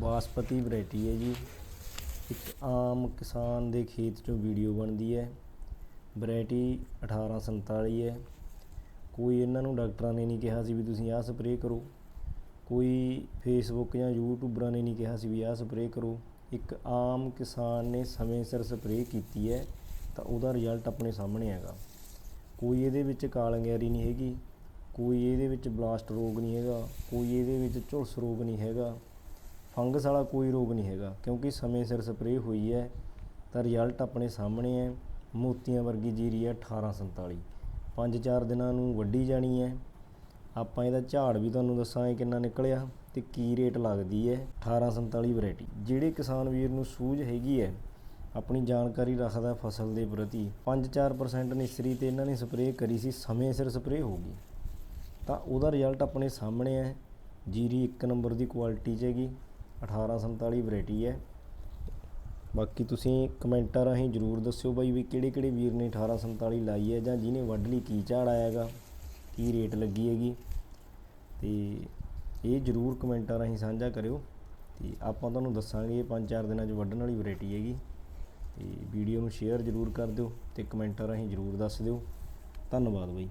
Basmati variety ਹੈ ਜੀ। ਇੱਕ ਆਮ ਕਿਸਾਨ ਦੇ ਖੇਤ 'ਚੋਂ ਵੀਡੀਓ ਬਣਦੀ ਹੈ। ਵੈਰਾਈਟੀ 1847 ਹੈ। ਕੋਈ ਇਹਨਾਂ ਨੂੰ ਡਾਕਟਰਾਂ ਨੇ ਨਹੀਂ ਕਿਹਾ ਸੀ ਵੀ ਤੁਸੀਂ ਆਹ ਸਪਰੇਅ ਕਰੋ। ਕੋਈ ਫੇਸਬੁੱਕ ਜਾਂ ਯੂਟਿਊਬਰਾਂ ਨੇ ਨਹੀਂ ਕਿਹਾ ਸੀ ਵੀ ਆਹ ਸਪਰੇਅ ਕਰੋ। ਇੱਕ ਆਮ ਕਿਸਾਨ ਨੇ ਸਮੇਂ ਸਿਰ ਸਪਰੇਅ ਕੀਤੀ ਹੈ, ਤਾਂ ਉਹਦਾ ਰਿਜ਼ਲਟ ਆਪਣੇ ਸਾਹਮਣੇ ਹੈਗਾ। ਕੋਈ ਇਹਦੇ ਵਿੱਚ ਕਾਲੰਗੈਰੀ ਨਹੀਂ ਹੈਗੀ। ਕੋਈ ਇਹਦੇ ਵਿੱਚ ਬਲਾਸਟ ਰੋਗ ਨਹੀਂ ਹੈਗਾ। ਕੋਈ ਇਹਦੇ ਵਿੱਚ ਝੁਲਸ ਰੋਗ ਨਹੀਂ ਹੈਗਾ। ਫੰਗਸ ਵਾਲਾ ਕੋਈ ਰੋਗ ਨਹੀਂ ਹੈਗਾ, ਕਿਉਂਕਿ ਸਮੇਂ ਸਿਰ ਸਪਰੇਅ ਹੋਈ ਹੈ ਤਾਂ ਰਿਜ਼ਲਟ ਆਪਣੇ ਸਾਹਮਣੇ ਹੈ। ਮੋਤੀਆਂ ਵਰਗੀ ਜੀਰੀ ਹੈ 1847 5-4 ਦਿਨਾਂ ਨੂੰ ਵੱਢੀ ਜਾਣੀ ਹੈ। ਆਪਾਂ ਇਹਦਾ ਝਾੜ ਵੀ ਤੁਹਾਨੂੰ ਦੱਸਾਂ ਇਹ ਕਿੰਨਾ ਨਿਕਲਿਆ ਤੇ ਕੀ ਰੇਟ ਲੱਗਦੀ ਹੈ। 1847 ਵੈਰਾਈਟੀ। ਜਿਹੜੇ ਕਿਸਾਨ ਵੀਰ ਨੂੰ ਸੂਝ ਹੈਗੀ ਹੈ, ਆਪਣੀ ਜਾਣਕਾਰੀ ਰੱਖਦਾ ਫਸਲ ਦੇ ਪ੍ਰਤੀ। 5-4% ਨਿਸਰੀ ਤੇ ਇਹਨਾਂ ਨੇ ਸਪਰੇਅ ਕਰੀ ਸੀ, ਸਮੇਂ ਸਿਰ ਸਪਰੇਅ ਹੋ ਗਈ। ਤਾਂ ਉਹਦਾ ਰਿਜ਼ਲਟ ਆਪਣੇ ਸਾਹਮਣੇ ਹੈ। ਜੀਰੀ ਇੱਕ ਨੰਬਰ ਦੀ ਕੁਆਲਿਟੀ 'ਚ ਹੈਗੀ। 1847 ਵੈਰਾਈਟੀ ਹੈ। ਬਾਕੀ ਤੁਸੀਂ ਕਮੈਂਟਾਂ ਰਾਹੀਂ ਜਰੂਰ ਦੱਸਿਓ ਬਾਈ ਵੀ ਕਿਹੜੇ ਕਿਹੜੇ ਵੀਰ ਨੇ 1847 ਲਾਈ ਹੈ ਜਾਂ ਜਿਹਨੇ ਵੱਢ ਲਈ ਕੀ ਝਾੜ ਆਇਆ ਹੈਗਾ, ਕੀ ਰੇਟ ਲੱਗੀ ਹੈਗੀ। ਤੇ ਇਹ ਜਰੂਰ ਕਮੈਂਟਾਂ ਰਾਹੀਂ ਸਾਂਝਾ ਕਰਿਓ। ਤੇ ਆਪਾਂ ਤੁਹਾਨੂੰ ਦੱਸਾਂਗੇ ਇਹ 5-4 ਦਿਨਾਂ 'ਚ ਵੱਢਣ ਵਾਲੀ ਵੈਰਾਈਟੀ ਹੈਗੀ। ਤੇ ਵੀਡੀਓ ਨੂੰ ਸ਼ੇਅਰ ਜਰੂਰ ਕਰ ਦਿਓ ਤੇ ਕਮੈਂਟਾਂ ਰਾਹੀਂ ਜਰੂਰ ਦੱਸ ਦਿਓ। ਧੰਨਵਾਦ ਬਾਈ।